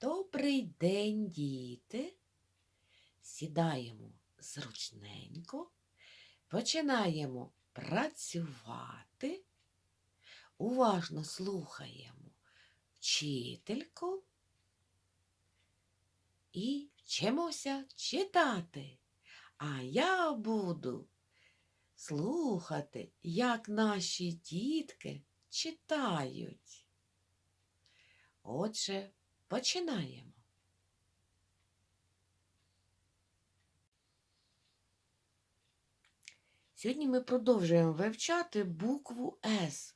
Добрий день, діти. Сідаємо зручненько, починаємо працювати, уважно слухаємо вчительку і вчимося читати. А я буду слухати, як наші дітки читають. Отже, починаємо. Сьогодні ми продовжуємо вивчати букву С.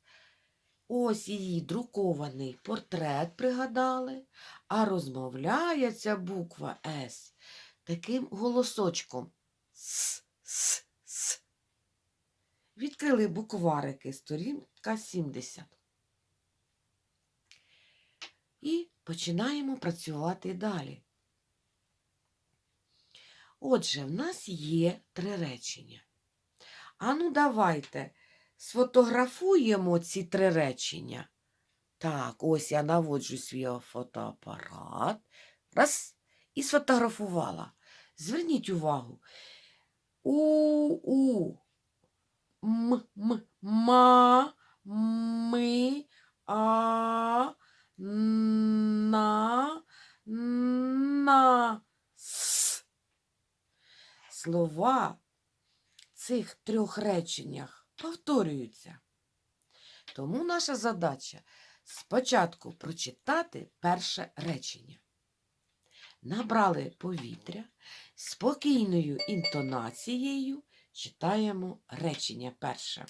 Ось її друкований портрет пригадали, а розмовляє ця буква С таким голосочком С, С, С. Відкрили букварики, сторінка 70. І починаємо працювати далі. Отже, в нас є три речення. Ану, давайте сфотографуємо ці три речення. Так, ось я наводжу свій фотоапарат. Раз. І сфотографувала. Зверніть увагу. У-у. М-м. Ма. Ми. А. На. На. С. Слова в цих трьох реченнях повторюються. Тому наша задача спочатку прочитати перше речення. Набрали повітря, спокійною інтонацією читаємо речення перше.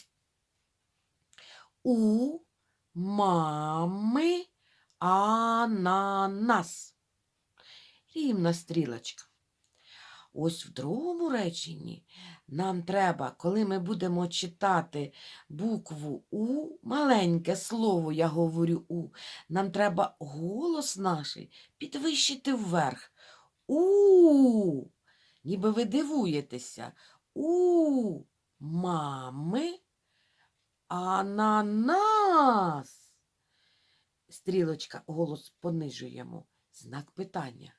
У мами ананас. Рівна стрілочка. Ось в другому реченні нам треба, коли ми будемо читати букву У, маленьке слово, я говорю У, нам треба голос наш підвищити вверх. У, ніби ви дивуєтеся. У мами ананас. Стрілочка, голос понижуємо. Знак питання.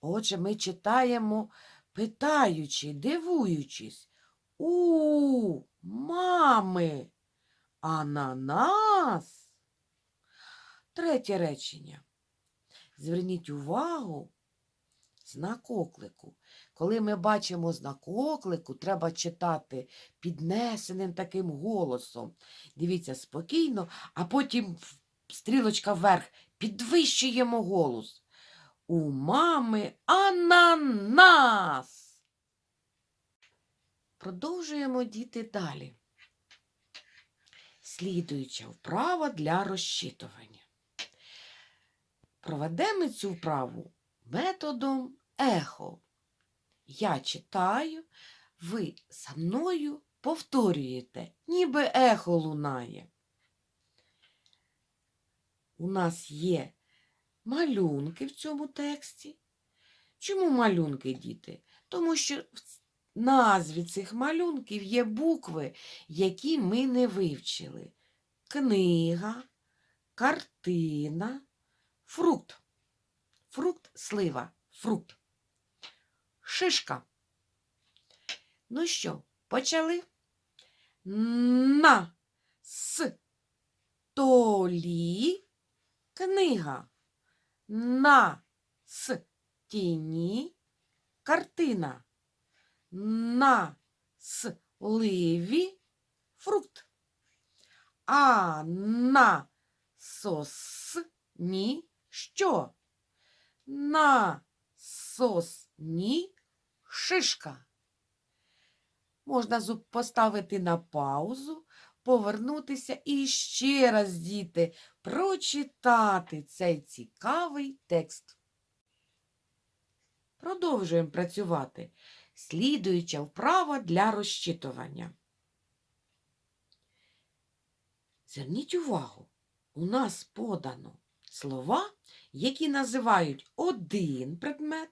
Отже, ми читаємо, питаючи, дивуючись. У мами ананас. Третє речення. Зверніть увагу, знак оклику. Коли ми бачимо знак оклику, треба читати піднесеним таким голосом. Дивіться спокійно, а потім стрілочка вверх підвищуємо голос. У мами ананас. Продовжуємо діти далі. Слідуюча вправа для розчитування. Проведемо цю вправу методом ехо. Я читаю, ви за мною повторюєте, ніби ехо лунає. У нас є малюнки в цьому тексті. Чому малюнки, діти? Тому що в назві цих малюнків є букви, які ми не вивчили. Книга, картина, фрукт. Фрукт слива, фрукт. Шишка. Ну що, почали? На столі книга. На стіні картина. На сливі фрукт. А на сосні що? На сосні шишка. Можна поставити на паузу, повернутися і ще раз, діти, прочитати цей цікавий текст. Продовжуємо працювати. Слідуюча вправа для розчитування. Зверніть увагу, у нас подано слова, які називають один предмет,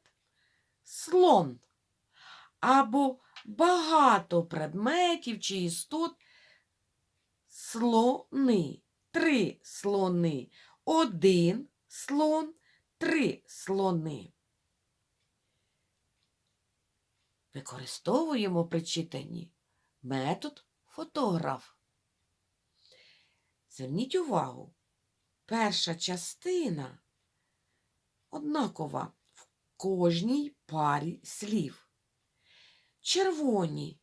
слон, або багато предметів чи істот слони. Три слони. Один слон, три слони. Використовуємо при читанні метод фотограф. Зверніть увагу, перша частина однакова в кожній парі слів. Червоні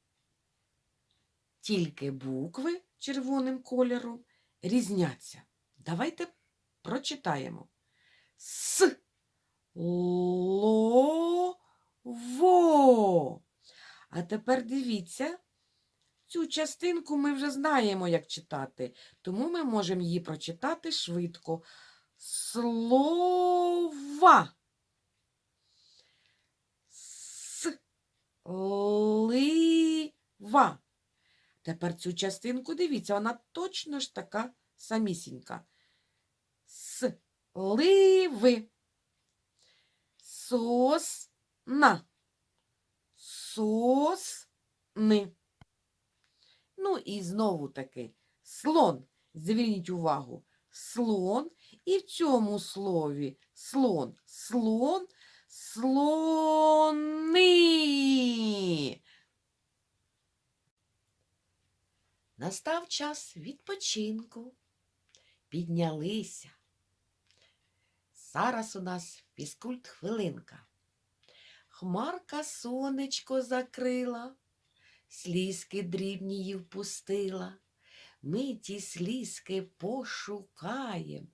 тільки букви червоним кольором різняться. Давайте прочитаємо. С. Ло. Во. А тепер дивіться, цю частинку ми вже знаємо, як читати, тому ми можемо її прочитати швидко. Слова. С. Тепер цю частинку дивіться, вона точно ж така самісінька. Сливи. Сосна. Сосни. Ну і знову таки слон. Зверніть увагу. Слон. І в цьому слові слон. Слон. Слони. Настав час відпочинку. Піднялися. Зараз у нас фізкульт хвилинка. Хмарка сонечко закрила, слізки дрібні її впустила. Ми ті слізки пошукаєм,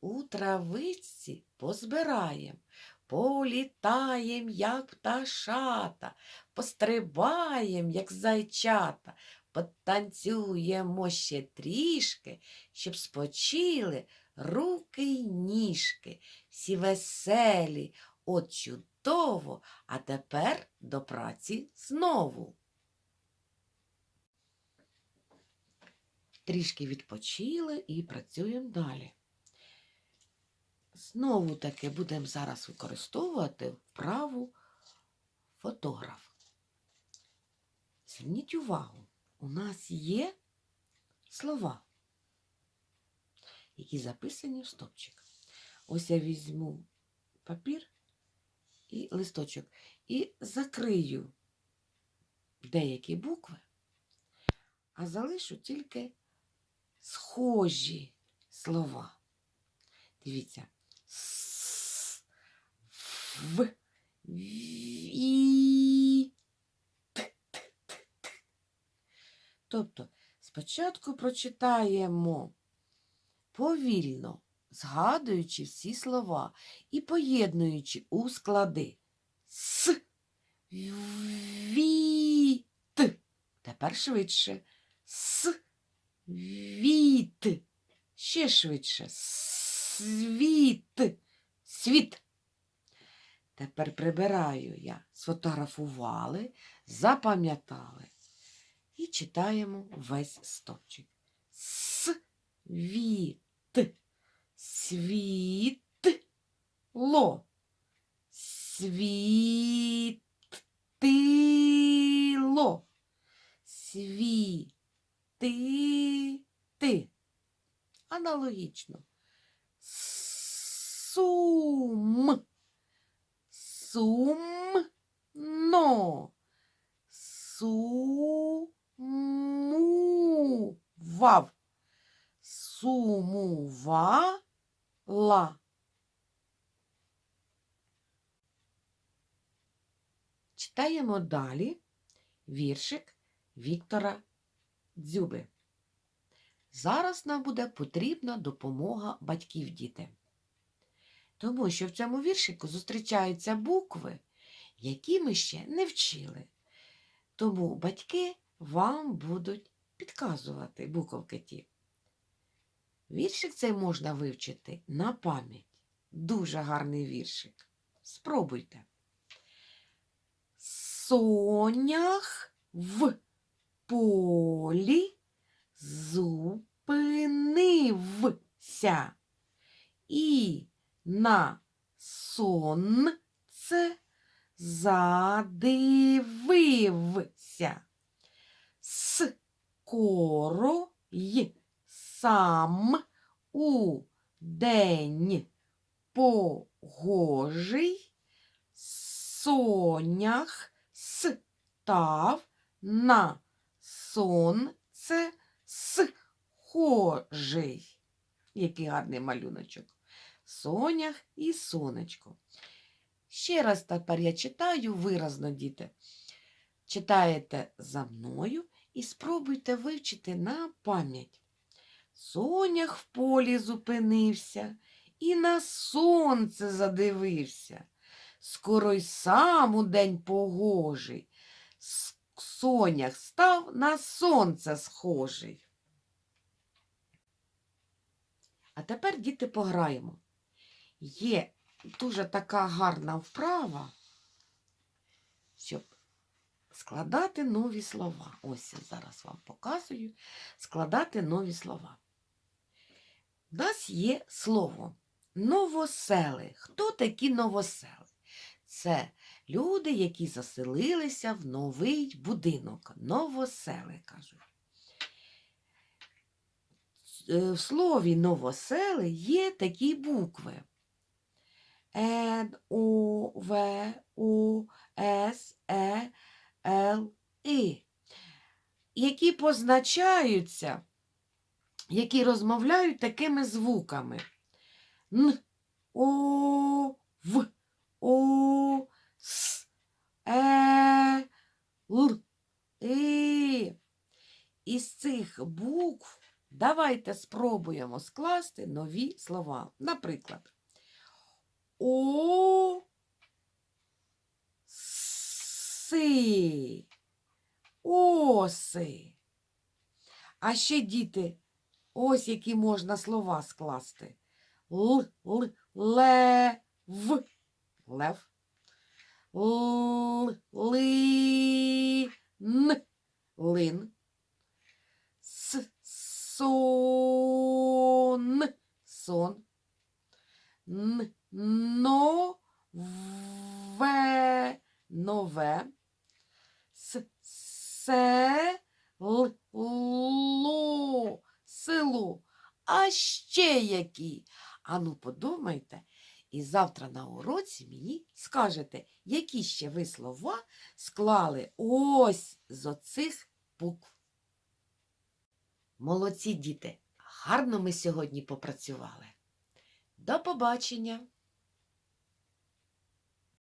у травичці позбираєм, політаєм, як пташата, пострибаєм, як зайчата, потанцюємо ще трішки, щоб спочили руки й ніжки, всі веселі, от чудово, а тепер до праці знову. Трішки відпочили і працюємо далі. Знову таки будемо зараз використовувати вправу фотограф. Зверніть увагу, у нас є слова, які записані в стопчик. Ось я візьму папір і листочок і закрию деякі букви, а залишу тільки схожі слова. Дивіться. С, В, І, Тобто спочатку прочитаємо повільно, згадуючи всі слова і поєднуючи у склади С, Ві, Т. Тепер швидше. С, Віт. Ще швидше. Світ. Світ. Тепер прибираю я. Сфотографували, запам'ятали. Читаємо весь стопчик. Світ. Світло. Світило. Світити. Аналогічно. Сум. Сумно. Сумував. Сумувала. Читаємо далі віршик Віктора Дзюби. Зараз нам буде потрібна допомога батьків діти. Тому що в цьому віршику зустрічаються букви, які ми ще не вчили. Тому батьки вам будуть підказувати буковки ті. Віршик цей можна вивчити на пам'ять. Дуже гарний віршик. Спробуйте. Сонях в полі зупинився і на сонце задивився. Скоро й сам у день погожий сонях став на сонце схожий. Який гарний малюночок. Сонях і сонечко. Ще раз тепер я читаю виразно, діти. Читаєте за мною і спробуйте вивчити на пам'ять. Сонях в полі зупинився і на сонце задивився. Скоро й сам у день погожий. Сонях став на сонце схожий. А тепер, діти, пограємо. Є дуже така гарна вправа, щоб складати нові слова. Ось я зараз вам показую складати нові слова. У нас є слово новосели. Хто такі новосели? Це люди, які заселилися в новий будинок. Новосели кажуть. Е, В слові новосели є такі букви. Н, О, В, У, С, Е, Л, І, які позначаються, які розмовляють такими звуками. Н, О, В, О, С, Е, Л, І. Із цих букв давайте спробуємо скласти нові слова. Наприклад, О, Си, Оси. А ще, діти, ось які можна слова скласти. Л, л, в, лев. Л, ли, н, лин. С, сон, сон. Н, но, ве, нове. Л, ло, село. А ще які? Ану, подумайте, і завтра на уроці мені скажете, які ще ви слова склали ось з оцих букв. Молодці діти, гарно ми сьогодні попрацювали. До побачення!